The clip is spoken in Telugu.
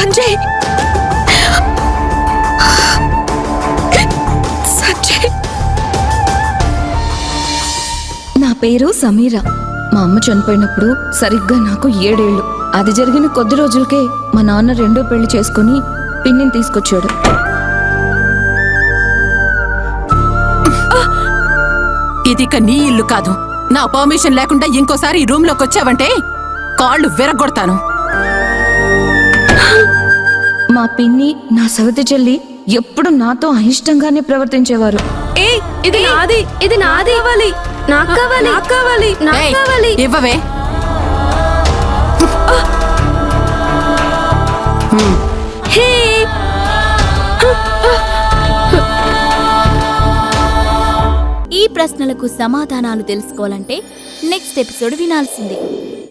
సంజయ్. సంజయ్. నా పేరు సమీర. మా అమ్మ చనిపోయినప్పుడు సరిగ్గా నాకు ఏడేళ్ళు అది జరిగిన కొద్ది రోజులకే మా నాన్న రెండో పెళ్ళి చేసుకుని పిన్నిని తీసుకొచ్చాడు. ఇదిక నీ ఇల్లు కాదు. నా పర్మిషన్ లేకుండా ఇంకోసారి ఈ రూమ్లోకి వచ్చావంటే కాళ్ళు విరగొడతాను మా పిన్ని నా సవతి చెల్లి ఎప్పుడు నాతో అయిష్టంగానే ప్రవర్తించేవారు. ఏ ఇది నాది ఇది నాది. ఇవ్వాలి నాకు కావాలి నాకు కావాలి నాకు కావాలి ఇవ్వవే. హే. ఈ ప్రశ్నలకు సమాధానాలు తెలుసుకోవాలంటే నెక్స్ట్ ఎపిసోడ్ వినాల్సిందే.